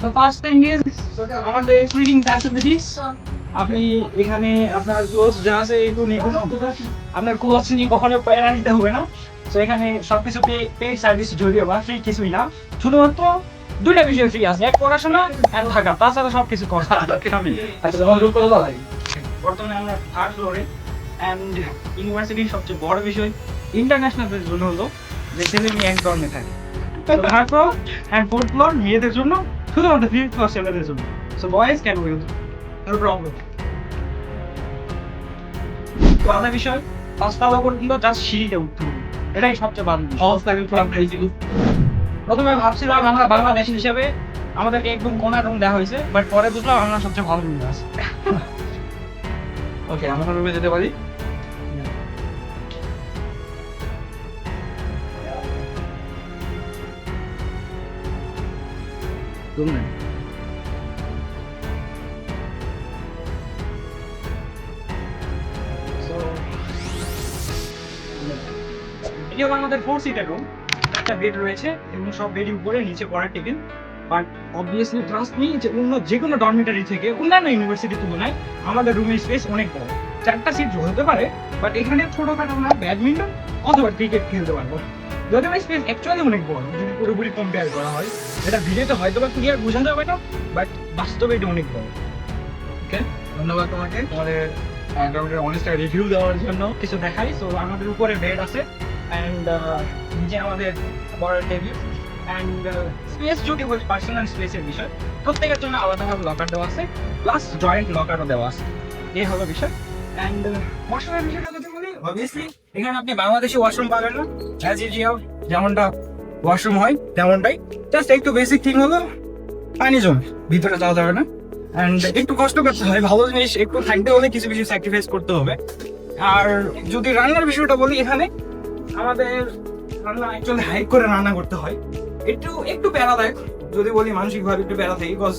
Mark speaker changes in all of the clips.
Speaker 1: তো first thing is আমাদের cleaning facilities আপনি এখানে আপনার ক্লোথস যা আছে এগুলো নিয়ে আপনার ক্লোথস নিয়ে কখনো প্যারা নিতে হবে না। তো এখানে সবকিছু পে পে সার্ভিস যদিও বা ফ্রি কিছুই না। শুধুমাত্র দুইটা বিষয় ফ্রি আছে এক পড়াশোনা আর থাকা। তাছাড়া সব কিছু করা আচ্ছা যেমন রূপকথা লাগে বর্তমানে আমরা থার্ড ফ্লোরে অ্যান্ড ইউনিভার্সিটির সবচেয়ে বড় বিষয় ইন্টারন্যাশনাল জন্য হলো যে ছেলে মেয়ে এক ধর্মে থাকে। Third floor and fourth floor মেয়েদের জন্য শুধুমাত্র ফিফথ ফ্লোর ছেলেদের জন্য। So boys can will no problem তো আলাদা বিষয় জাস্ট সিঁড়িতে উঠতে হবে। এটাই সবচেয়ে ভালো। প্রথমে ভাবছিলাম আমরা বাংলাদেশ হিসেবে আমাদেরকে একদম কোনা রুম দেওয়া হয়েছে বাট পরে বুঝলাম আমরা সবচেয়ে ভালো রুমে আছে।
Speaker 2: ওকে আমরা রুমে যেতে পারি?
Speaker 1: এটি হলো আমাদের ফোর সিটের রুম একটা বেড রয়েছে এবং সব বেডের উপরে, নিচে পড়ার table. But obviously trust me যে অন্য যে কোনো ডরমিটারি থেকে অন্যান্য ইউনিভার্সিটির তুলনায় আমাদের রুমের স্পেস অনেক বড়। চারটা সিট হতে পারে বাট এখানে ছোটখাটো আমরা ব্যাডমিন্টন অথবা ক্রিকেট খেলতে পারব যদিও স্পেস অ্যাকচুয়ালি অনেক বড়, যদি পুরোপুরি কম্পেয়ার করা হয়, এটা ভিডিওতে হয়তো বা ক্লিয়ার বোঝানো যাবে না বাট বাস্তবে এটা অনেক বড়।
Speaker 2: ওকে ধন্যবাদ তোমাকে। তোমাদের ডরমিটারি অনেস্ট রিভিউ দেওয়ার জন্য
Speaker 1: কিছু দেখাই। তো আমাদের উপরে বেড আছে অ্যান্ড নিচে আমাদের বড় টেবিল অ্যান্ড স্পেস যদি বলি পার্সোনাল স্পেসের বিষয়। প্রত্যেকের জন্য আলাদাভাবে লকার দেওয়া আছে প্লাস জয়েন্ট লকারও দেওয়া আছে। এই হলো বিষয়। অ্যান্ড ওয়াশরুমের বিষয়টা যদি বলি অবভিয়াসলি এখানে আপনি বাংলাদেশি ওয়াশরুম পাবেন না। অ্যাজ ইউজুয়াল যেমনটা ওয়াশরুম হয়, তেমনটাই। জাস্ট একটু বেসিক থিং হলো, পানি জমে। ভিতরে যাওয়া যাবে না। অ্যান্ড একটু কষ্ট করতে হয়, ভালো জিনিস, একটু থাকতে হলে কিছু কিছু স্যাক্রিফাইস করতে হবে। আর যদি রান্নার বিষয়টা বলি এখানে, আমাদের রান্না অ্যাকচুয়ালি হাইক করে রান্না করতে হয়। একটু একটু প্যারাদায়ক, যদি বলি মানসিকভাবে একটু প্যারা থাকে বিকজ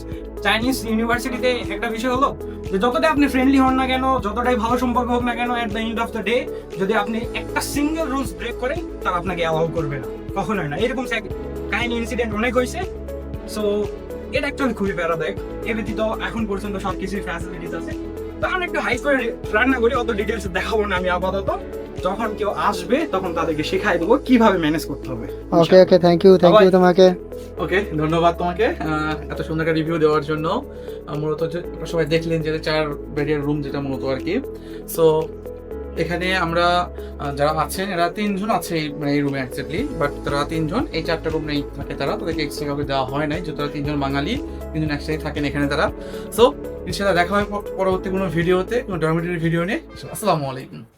Speaker 1: চাইনিজ ইউনিভার্সিটিতে একটা বিষয় হলো যে যতটাই আপনি ফ্রেন্ডলি হন না কেন, যতটাই ভালো সম্পর্ক হোক না কেন at the end of the day যদি আপনি একটা সিঙ্গেল রুলস ব্রেক করেন, তারা আপনাকে অ্যালাউ করবে না, কখনোই না। এরকম কাহিনী ইনসিডেন্ট অনেক হয়েছে সো এটা অ্যাকচুয়ালি খুবই প্যারাদায়ক। এ ব্যতীত এখন পর্যন্ত সব কিছুর ফ্যাসিলিটিস আছে। তো একটু হাই করে রান্না করি, অত ডিটেলস দেখাবো না আমি আপাতত। যখন কেউ আসবে তখন তাদেরকে শেখাই দেবো কীভাবে ম্যানেজ করতে হবে।
Speaker 3: Okay okay thank you thank you তোমাকে।
Speaker 2: ওকে ধন্যবাদ তোমাকে। এত সুন্দর একটা রিভিউ দেওয়ার জন্য। মূলত সবাই দেখলেন যে চার বেডের রুম যেটা মূলত আর কি। সো এখানে আমরা যারা আছেন এরা তিনজন আছে এই- রুমে অ্যাকচুয়ালি বাট তারা তিনজন এই চারটা রুম নেই থাকে তারা তাদেরকে এক্সট্রা কাউকে দেওয়া হয় নাই যে তারা তিনজন বাঙালি তিনজন একসাথে থাকেন এখানে তারা। সো ইনশাল্লাহ দেখা হয় পরবর্তী কোনো ভিডিওতে কোনো ডরমিটারি ভিডিও নিয়ে। আসসালামু আলাইকুম।